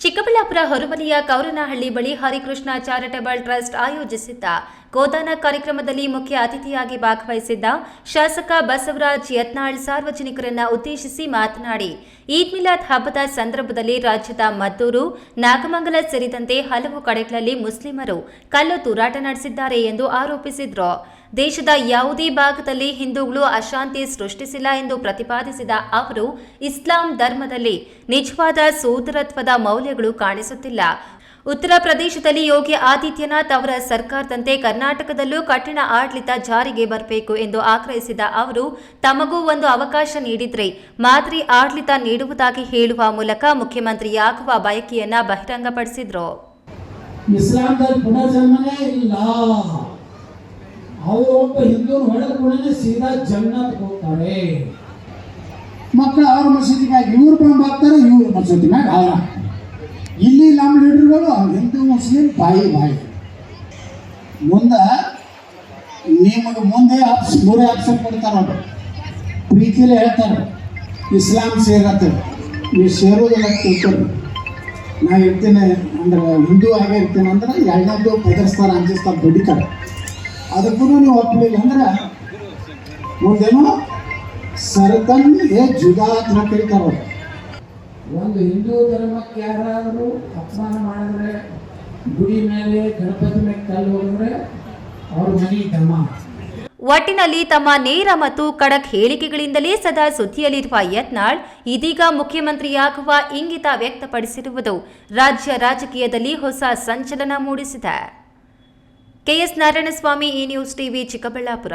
ಚಿಕ್ಕಬಳ್ಳಾಪುರ ಹೊರವಲಿಯ ಕೌರನಹಳ್ಳಿ ಬಳಿ Harikrishna charitable trust ಆಯೋಜಿಸಿದ್ದ ಗೋದಾನ ಕಾರ್ಯಕ್ರಮದಲ್ಲಿ ಮುಖ್ಯ ಅತಿಥಿಯಾಗಿ ಭಾಗವಹಿಸಿದ್ದ ಶಾಸಕ ಬಸವರಾಜ್ ಯತ್ನಾಳ್ ಸಾರ್ವಜನಿಕರನ್ನ ಉದ್ದೇಶಿಸಿ ಮಾತನಾಡಿ, ಈದ್ ಮಿಲಾದ್ ಹಬ್ಬದ ಸಂದರ್ಭದಲ್ಲಿ ರಾಜ್ಯದ ಮದ್ದೂರು, ನಾಗಮಂಗಲ ಸೇರಿದಂತೆ ಹಲವು ಕಡೆಗಳಲ್ಲಿ ಮುಸ್ಲಿಮರು ಕಲ್ಲು ತೂರಾಟ ನಡೆಸಿದ್ದಾರೆ ಎಂದು ಆರೋಪಿಸಿದ್ರು. ದೇಶದ ಯಾವುದೇ ಭಾಗದಲ್ಲಿ ಹಿಂದೂಗಳು ಅಶಾಂತಿ ಸೃಷ್ಟಿಸಿಲ್ಲ ಎಂದು ಪ್ರತಿಪಾದಿಸಿದ ಅವರು, ಇಸ್ಲಾಂ ಧರ್ಮದಲ್ಲಿ ನಿಜವಾದ ಸೋದರತ್ವದ ಮೌಲ್ಯಗಳು ಕಾಣಿಸುತ್ತಿಲ್ಲ. ಉತ್ತರ ಪ್ರದೇಶದಲ್ಲಿ ಯೋಗಿ ಆದಿತ್ಯನಾಥ್ ಅವರ ಸರ್ಕಾರದಂತೆ ಕರ್ನಾಟಕದಲ್ಲೂ ಕಠಿಣ ಆಡಳಿತ ಜಾರಿಗೆ ಬರಬೇಕು ಎಂದು ಆಗ್ರಹಿಸಿದ ಅವರು, ತಮಗೂ ಒಂದು ಅವಕಾಶ ನೀಡಿದ್ರೆ ಮಾದರಿ ಆಡಳಿತ ನೀಡುವುದಾಗಿ ಹೇಳುವ ಮೂಲಕ ಮುಖ್ಯಮಂತ್ರಿಯಾಗುವ ಬಯಕೆಯನ್ನ ಬಹಿರಂಗಪಡಿಸಿದ್ರು. ಮಕ್ಕಳು ಅವ್ರ ಮಸೀದಿಗಾಗಿ ಇವ್ರು ಬಾಂಬ್ ಹಾಕ್ತಾರೆ, ಇವ್ರ ಮಸೀದಿ ಮ್ಯಾಗ. ಇಲ್ಲಿ ನಮ್ಮ ಲೀಡರ್ಗಳು ಹಿಂದೂ, ಮುಸ್ಲಿಂ, ಬಾಯಿ ಬಾಯಿ. ಮುಂದೆ ನಿಮಗೆ ಮುಂದೆ ಆಪ್ಸ್, ಮೂರೇ ಆಪ್ಷನ್ ಕೊಡ್ತಾರೆ ಅವರು. ಪ್ರೀತಿಲೇ ಹೇಳ್ತಾರೆ, ಇಸ್ಲಾಂ ಸೇರತ್ತೆ. ನೀವು ಸೇರೋದಿಲ್ಲ ತಿಳ್ಕೊಂಡು ನಾ ಇರ್ತೇನೆ ಅಂದ್ರೆ ಹಿಂದೂ ಆಗೇ ಇರ್ತೇನೆ ಅಂದ್ರೆ ಎರಡನೇದು ಬೆದರಿಸ್ತಾರೆ, ಅಂಜಿಸ್ತಾರೆ ಬಡಿತಾರೆ ಅದಕ್ಕೂ ನೀವು ಒಪ್ಪಲಿಲ್ಲ ಅಂದ್ರೆ ಮುಂದೇನು ಸರ್ತನ್ ಏ ಜುದಾ ಅಂತ ಕರೀತಾರೆ ಅವ್ರು. ಒಂದು ಹಿಂದೂ ಧರ್ಮಕ್ಕೆ ಯಾರಾದರೂ ಅಪಮಾನ ಮಾಡಿದ್ರೆ, ಗುಡಿ ಮೇಲೆ ಗಣಪತಿ ಮೇಲೆ ಕಲ್ಲು ಹೋಗಿದ್ರೆ ಅವ್ರ ಮನೆ ಧರ್ಮ. ಒಟ್ಟಿನಲ್ಲಿ ತಮ್ಮ ನೇರ ಮತ್ತು ಖಡಕ್ ಹೇಳಿಕೆಗಳಿಂದಲೇ ಸದಾ ಸುದ್ದಿಯಲ್ಲಿರುವ ಯತ್ನಾಳ್, ಇದೀಗ ಮುಖ್ಯಮಂತ್ರಿಯಾಗುವ ಇಂಗಿತ ವ್ಯಕ್ತಪಡಿಸಿರುವುದು ರಾಜ್ಯ ರಾಜಕೀಯದಲ್ಲಿ ಹೊಸ ಸಂಚಲನ ಮೂಡಿಸಿದೆ. ಕೆಎಸ್ ನಾರಾಯಣಸ್ವಾಮಿ, ಈ ನ್ಯೂಸ್ ಟಿವಿ ಚಿಕ್ಕಬಳ್ಳಾಪುರ.